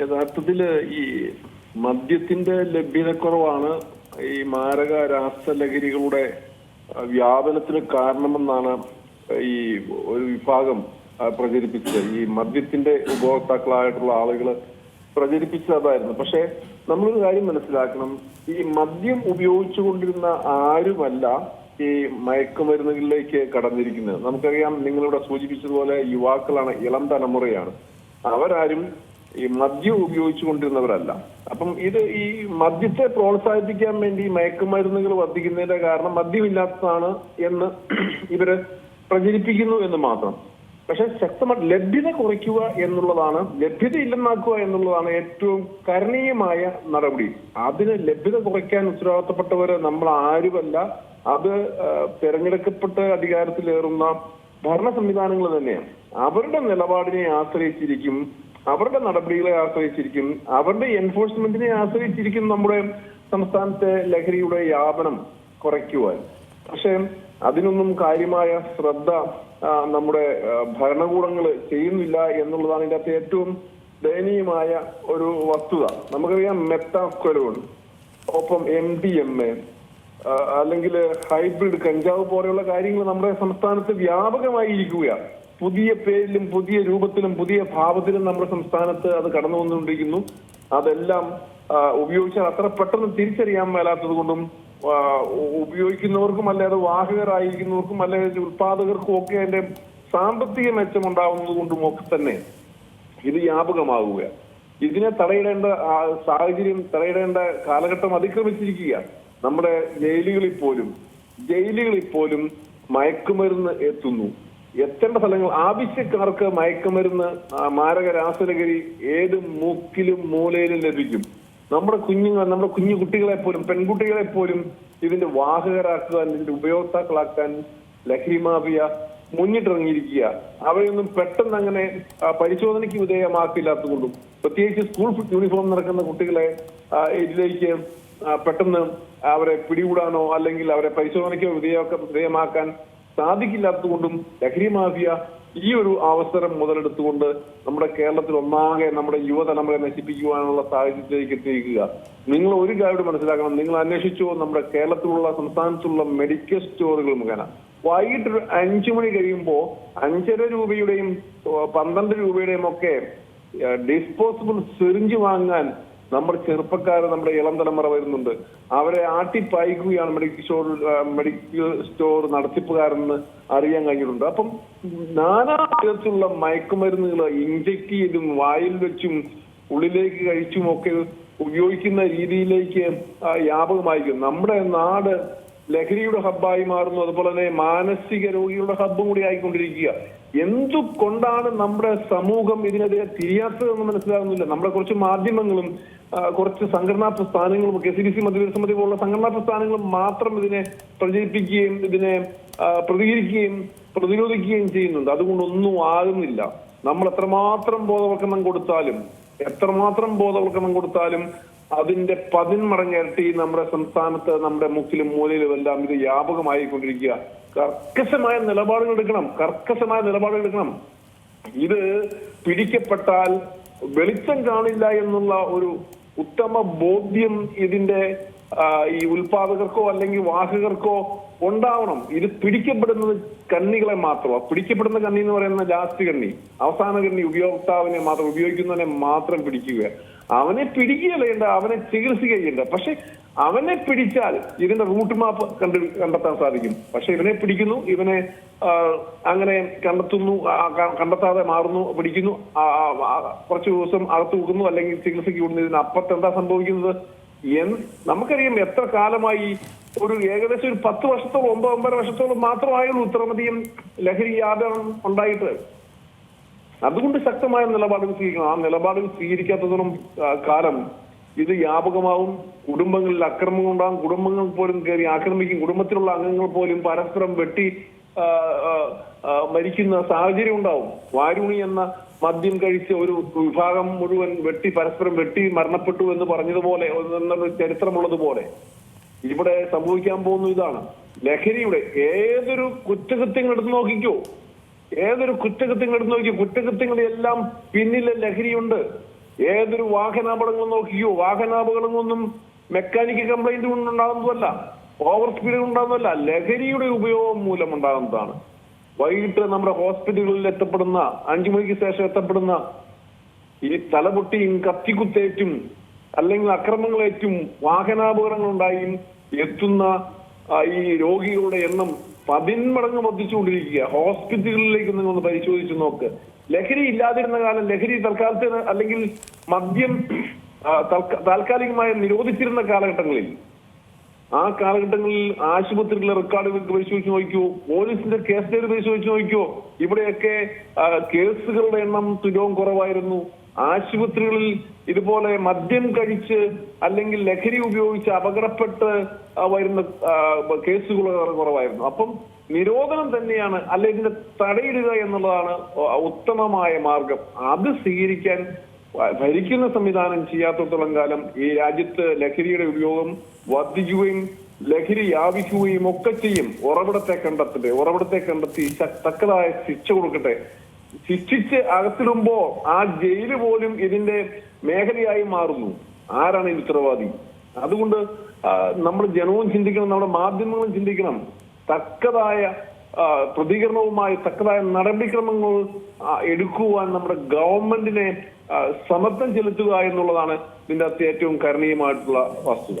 യഥാർത്ഥത്തിൽ ഈ മദ്യത്തിന്റെ ലഭ്യതക്കുറവാണ് ഈ മാരക രാസലഹരികളുടെ വ്യാപനത്തിന് കാരണമെന്നാണ് ഈ ഒരു വിഭാഗം പ്രചരിപ്പിച്ചത്. ഈ മദ്യത്തിന്റെ ഉപഭോക്താക്കളായിട്ടുള്ള ആളുകൾ പ്രചരിപ്പിച്ചതായിരുന്നു. പക്ഷെ നമ്മളൊരു കാര്യം മനസ്സിലാക്കണം. ഈ മദ്യം ഉപയോഗിച്ചുകൊണ്ടിരുന്ന ആരുമല്ല ഈ മയക്കുമരുന്നുകളിലേക്ക് കടന്നിരിക്കുന്നത്. നമുക്കറിയാം നിങ്ങളിവിടെ സൂചിപ്പിച്ചതുപോലെ യുവാക്കളാണ് ഇളം തലമുറയാണ്. അവരാരും ഈ മദ്യം ഉപയോഗിച്ചുകൊണ്ടിരുന്നവരല്ല. അപ്പം ഇത് ഈ മദ്യത്തെ പ്രോത്സാഹിപ്പിക്കാൻ വേണ്ടി മയക്കുമരുന്നുകൾ വർദ്ധിക്കുന്നതിന്റെ കാരണം മദ്യമില്ലാത്തതാണ് എന്ന് ഇവർ പ്രചരിപ്പിക്കുന്നു എന്ന് മാത്രം. പക്ഷെ ശക്തമായി ലഭ്യത കുറയ്ക്കുക എന്നുള്ളതാണ് ലഭ്യത ഇല്ലെന്നാക്കുക എന്നുള്ളതാണ് ഏറ്റവും കരണീയമായ നടപടി. അതിന് ലഭ്യത കുറയ്ക്കാൻ ഉത്തരവാദിത്തപ്പെട്ടവര് നമ്മൾ ആരുമല്ല. അത് തെരഞ്ഞെടുക്കപ്പെട്ട അധികാരത്തിലേറുന്ന ഭരണ സംവിധാനങ്ങൾ തന്നെയാണ്. അവരുടെ നിലപാടിനെ ആശ്രയിച്ചിരിക്കും അവരുടെ നടപടികളെ ആശ്രയിച്ചിരിക്കും. അവരുടെ എൻഫോഴ്സ്മെന്റിനെ ആശ്രയിച്ചിരിക്കും നമ്മുടെ സംസ്ഥാനത്തെ ലഹരിയുടെ വ്യാപനം കുറയ്ക്കുവാൻ. പക്ഷേ അതിനൊന്നും കാര്യമായ ശ്രദ്ധ നമ്മുടെ ഭരണകൂടങ്ങൾ ചെയ്യുന്നില്ല എന്നുള്ളതാണ് ഇതിന്റെ അകത്ത് ഏറ്റവും ദയനീയമായ ഒരു വസ്തുത. നമുക്കറിയാം മെത്താക്കലോൺ ഒപ്പം എം ഡി എം എ അല്ലെങ്കിൽ ഹൈബ്രിഡ് കഞ്ചാവ് പോലെയുള്ള കാര്യങ്ങൾ നമ്മുടെ സംസ്ഥാനത്ത് വ്യാപകമായി ഇരിക്കുകയാണ് പുതിയ പേരിലും പുതിയ രൂപത്തിലും പുതിയ ഭാവത്തിലും നമ്മുടെ സംസ്ഥാനത്ത് അത് കടന്നു വന്നുകൊണ്ടിരിക്കുന്നു. അതെല്ലാം ഉപയോഗിച്ചാൽ അത്ര പെട്ടെന്ന് തിരിച്ചറിയാൻ മേലാത്തത് കൊണ്ടും ഉപയോഗിക്കുന്നവർക്കും അല്ലാതെ വാഹകരായിരിക്കുന്നവർക്കും അല്ലെങ്കിൽ ഉത്പാദകർക്കും ഒക്കെ അതിന്റെ സാമ്പത്തിക മെച്ചമുണ്ടാവുന്നത് കൊണ്ടും ഒക്കെ തന്നെ ഇത് വ്യാപകമാവുക. ഇതിനെ തടയിടേണ്ട സാഹചര്യം തടയിടേണ്ട കാലഘട്ടം അതിക്രമിച്ചിരിക്കുക. നമ്മുടെ ജയിലുകളിൽ പോലും ജയിലുകളിൽ പോലും മയക്കുമരുന്ന് എത്തുന്നു. എത്തേണ്ട സ്ഥലങ്ങൾ ആവശ്യക്കാർക്ക് മയക്കുമരുന്ന് മാരക രാസലഹരി ഏത് മൂക്കിലും മൂലയിലും ലഭിക്കും. നമ്മുടെ കുഞ്ഞുങ്ങൾ നമ്മുടെ കുഞ്ഞു കുട്ടികളെ പോലും പെൺകുട്ടികളെ പോലും ഇതിന്റെ വാഹകരാക്കുക ഇതിന്റെ ഉപയോക്താക്കളാക്കാൻ ലഹരി മാഫിയ മുന്നിട്ടിറങ്ങിയിരിക്കുക. അവരെയൊന്നും പെട്ടെന്ന് അങ്ങനെ പരിശോധനയ്ക്ക് വിധേയമാക്കില്ലാത്തതുകൊണ്ടും പ്രത്യേകിച്ച് സ്കൂൾ യൂണിഫോം നടക്കുന്ന കുട്ടികളെ ഇതിലേക്ക് പെട്ടെന്ന് അവരെ പിടികൂടാനോ അല്ലെങ്കിൽ അവരെ പരിശോധനയ്ക്കോ വിധേയമാക്കാൻ സാധിക്കില്ലാത്തതുകൊണ്ടും ലഹരി മാഫിയ ഈ ഒരു അവസരം മുതലെടുത്തുകൊണ്ട് നമ്മുടെ കേരളത്തിൽ ഒന്നാകെ നമ്മുടെ യുവതലമുറയെ നശിപ്പിക്കുവാനുള്ള സാഹചര്യത്തിലേക്ക് എത്തിയിരിക്കുക. നിങ്ങൾ ഒരു കാര്യം മനസ്സിലാക്കണം. നിങ്ങൾ അന്വേഷിച്ചോ നമ്മുടെ കേരളത്തിലുള്ള സംസ്ഥാനത്തുള്ള മെഡിക്കൽ സ്റ്റോറുകൾ മുഖേന. വൈകിട്ട് ഒരു അഞ്ചു മണി കഴിയുമ്പോൾ അഞ്ചര രൂപയുടെയും പന്ത്രണ്ട് രൂപയുടെയും ഒക്കെ ഡിസ്പോസിബിൾ സിറിഞ്ച് വാങ്ങാൻ നമ്മുടെ ചെറുപ്പക്കാർ നമ്മുടെ ഇളം തലമുറ വരുന്നുണ്ട്. അവരെ ആട്ടിപ്പായിക്കുകയാണ് മെഡിക്കൽ സ്റ്റോർ മെഡിക്കൽ സ്റ്റോർ നടത്തിപ്പുകാരെന്ന് അറിയാൻ കഴിഞ്ഞിട്ടുണ്ട്. അപ്പം നാനാ തരത്തിലുള്ള മയക്കുമരുന്നുകൾ ഇഞ്ചക്ട് ചെയ്തും വായിൽ വെച്ചും ഉള്ളിലേക്ക് കഴിച്ചും ഒക്കെ ഉപയോഗിക്കുന്ന രീതിയിലേക്ക് വ്യാപകമായിരിക്കും നമ്മുടെ നാട് ലഹരിയുടെ ഹബ്ബായി മാറുന്നു. അതുപോലെ തന്നെ മാനസിക രോഗികളുടെ ഹബ്ബും കൂടി ആയിക്കൊണ്ടിരിക്കുക എന്തുകൊണ്ടാണ് നമ്മുടെ സമൂഹം ഇതിനെതിരെ തിരിയാത്തതെന്ന് മനസ്സിലാകുന്നില്ല? നമ്മുടെ കുറച്ച് മാധ്യമങ്ങളും കുറച്ച് സംഘടനാ പ്രസ്ഥാനങ്ങളും കെ സി ബി സി മധ്യവേദ സമിതി പോലുള്ള സംഘടനാ പ്രസ്ഥാനങ്ങളും മാത്രം ഇതിനെ പ്രചരിപ്പിക്കുകയും ഇതിനെ പ്രതികരിക്കുകയും പ്രതിരോധിക്കുകയും ചെയ്യുന്നുണ്ട്. അതുകൊണ്ടൊന്നും ആകുന്നില്ല. നമ്മൾ എത്രമാത്രം ബോധവൽക്കരണം കൊടുത്താലും എത്രമാത്രം ബോധവൽക്കരണം കൊടുത്താലും അതിന്റെ പതിന്മടങ്ങ് ഇരട്ടി നമ്മുടെ സംസ്ഥാനത്ത് നമ്മുടെ മുക്കിലും മൂലയിലും എല്ലാം ഇത് വ്യാപകമായിക്കൊണ്ടിരിക്കുക. കർക്കശമായ നിലപാടുകൾ എടുക്കണം. കർക്കശമായ നിലപാടുകൾ എടുക്കണം. ഇത് പിടിക്കപ്പെട്ടാൽ വെളിച്ചം കാണില്ല എന്നുള്ള ഒരു ഉത്തമ ബോധ്യം ഇതിന്റെ ഈ ഉൽപാദകർക്കോ അല്ലെങ്കിൽ വാഹകർക്കോ ഉണ്ടാവണം. ഇത് പിടിക്കപ്പെടുന്നത് കണ്ണികളെ മാത്രമാണ് പിടിക്കപ്പെടുന്ന കണ്ണി എന്ന് പറയുന്ന ലാസ്റ്റ് കണ്ണി. അവസാന കണ്ണി ഉപയോക്താവിനെ മാത്രം ഉപയോഗിക്കുന്നവനെ മാത്രം പിടിക്കുക. അവനെ പിടിക്കുകയല്ല അവനെ ചികിത്സിക്കുകയുണ്ട് പക്ഷെ അവനെ പിടിച്ചാൽ ഇതിന്റെ റൂട്ട് മാപ്പ് കണ്ട് കണ്ടെത്താൻ സാധിക്കും. പക്ഷെ ഇവനെ പിടിക്കുന്നു ഇവനെ അങ്ങനെ കണ്ടെത്തുന്നു കണ്ടെത്താതെ മാറുന്നു പിടിക്കുന്നു കുറച്ച് ദിവസം അകത്ത് വെക്കുന്നു അല്ലെങ്കിൽ ചികിത്സയ്ക്ക് വിടുന്നു. അപ്പുറത്ത് എന്താ സംഭവിക്കുന്നത്? നമുക്കറിയാം എത്ര കാലമായി ഒരു ഏകദേശം ഒരു പത്ത് വർഷത്തോളം ഒമ്പത് ഒമ്പത് വർഷത്തോളം മാത്രമായുള്ളൂ ഉത്തരമതിയും ലഹരി വ്യാപനം ഉണ്ടായിട്ട്. അതുകൊണ്ട് ശക്തമായ നിലപാടുകൾ സ്വീകരിക്കണം. ആ നിലപാടുകൾ സ്വീകരിക്കാത്തതോളം കാലം ഇത് വ്യാപകമാവും. കുടുംബങ്ങളിൽ അക്രമങ്ങൾ ഉണ്ടാകും കുടുംബങ്ങൾ പോലും കയറി ആക്രമിക്കും. കുടുംബത്തിലുള്ള അംഗങ്ങൾ പോലും പരസ്പരം വെട്ടി മരിക്കുന്ന സാഹചര്യം ഉണ്ടാവും. വാരുണി എന്ന മദ്യം കഴിച്ച ഒരു വിഭാഗം മുഴുവൻ വെട്ടി പരസ്പരം വെട്ടി മരണപ്പെട്ടു എന്ന് പറഞ്ഞതുപോലെ ചരിത്രമുള്ളതുപോലെ ഇവിടെ സംഭവിക്കാൻ പോകുന്ന ഇതാണ്. ലഹരിയുടെ ഏതൊരു കുറ്റകൃത്യങ്ങൾ എടുത്ത് നോക്കിക്കോ ഏതൊരു കുറ്റകൃത്യങ്ങൾ എടുത്ത് നോക്കിയോ കുറ്റകൃത്യങ്ങളെല്ലാം പിന്നിലെ ലഹരിയുണ്ട്. ഏതൊരു വാഹനാപകടങ്ങളും നോക്കിക്കോ വാഹനാപകടങ്ങളൊന്നും മെക്കാനിക്കൽ കംപ്ലൈന്റ് കൊണ്ടുണ്ടാകുന്നതല്ല ഓവർ സ്പീഡ് ഉണ്ടാകുന്നതല്ല ലഹരിയുടെ ഉപയോഗം മൂലം ഉണ്ടാകുന്നതാണ് വൈകിട്ട് നമ്മുടെ ഹോസ്പിറ്റലുകളിൽ എത്തപ്പെടുന്ന അഞ്ചു മണിക്ക് ശേഷം എത്തപ്പെടുന്ന ഈ തലപൊട്ടിയും കത്തിക്കുത്തേറ്റും അല്ലെങ്കിൽ അക്രമങ്ങളേറ്റും വാഹനാപകടങ്ങൾ ഉണ്ടായും എത്തുന്ന ഈ രോഗികളുടെ എണ്ണം പതിന്മടങ്ങ് വർദ്ധിച്ചുകൊണ്ടിരിക്കുക ഹോസ്പിറ്റലുകളിലേക്ക് നിങ്ങൾ ഒന്ന് പരിശോധിച്ച് നോക്ക്. ലഹരി ഇല്ലാതിരുന്ന കാലം ലഹരി തൽക്കാലത്തിന് അല്ലെങ്കിൽ മദ്യം താൽക്കാലികമായി നിരോധിച്ചിരുന്ന കാലഘട്ടങ്ങളിൽ ആ കാലഘട്ടങ്ങളിൽ ആശുപത്രികളിലെ റെക്കോർഡുകൾ പരിശോധിച്ച് നോക്കിയോ പോലീസിന്റെ കേസ് ഡയറി പരിശോധിച്ച് നോക്കിയോ ഇവിടെയൊക്കെ കേസുകളുടെ എണ്ണം തുലവും കുറവായിരുന്നു. ആശുപത്രികളിൽ ഇതുപോലെ മദ്യം കഴിച്ച് അല്ലെങ്കിൽ ലഹരി ഉപയോഗിച്ച് അപകടപ്പെട്ട് വരുന്ന കേസുകൾ കുറവായിരുന്നു. അപ്പം നിരോധനം തന്നെയാണ് അല്ലെ തടയിടുക എന്നുള്ളതാണ് ഉത്തമമായ മാർഗം. അത് സ്വീകരിക്കാൻ ഭരിക്കുന്ന സംവിധാനം ചെയ്യാത്തടത്തോളം കാലം ഈ രാജ്യത്ത് ലഹരിയുടെ ഉപയോഗം വർദ്ധിക്കുകയും ലഹരി വ്യാപിക്കുകയും ഒക്കെ ചെയ്യും. ഉറവിടത്തെ കണ്ടെത്തട്ടെ ഉറവിടത്തെ കണ്ടെത്തി തക്കതായ ശിക്ഷ കൊടുക്കട്ടെ. ശിക്ഷിച്ച് അകത്തിടുമ്പോ ആ ജയിൽ പോലും ഇതിന്റെ മേഖലയായി മാറുന്നു. ആരാണ് ഈ ഉത്തരവാദി? അതുകൊണ്ട് നമ്മൾ ജനവും ചിന്തിക്കണം നമ്മുടെ മാധ്യമങ്ങളും ചിന്തിക്കണം. തക്കതായ പ്രതികരണവുമായി തക്കതായ നടപടിക്രമങ്ങൾ എടുക്കുവാൻ നമ്മുടെ ഗവൺമെന്റിനെ സമർത്ഥം ചെലുത്തുക എന്നുള്ളതാണ് ഇതിന്റെ അകത്ത് ഏറ്റവും കരണീയമായിട്ടുള്ള വസ്തുത.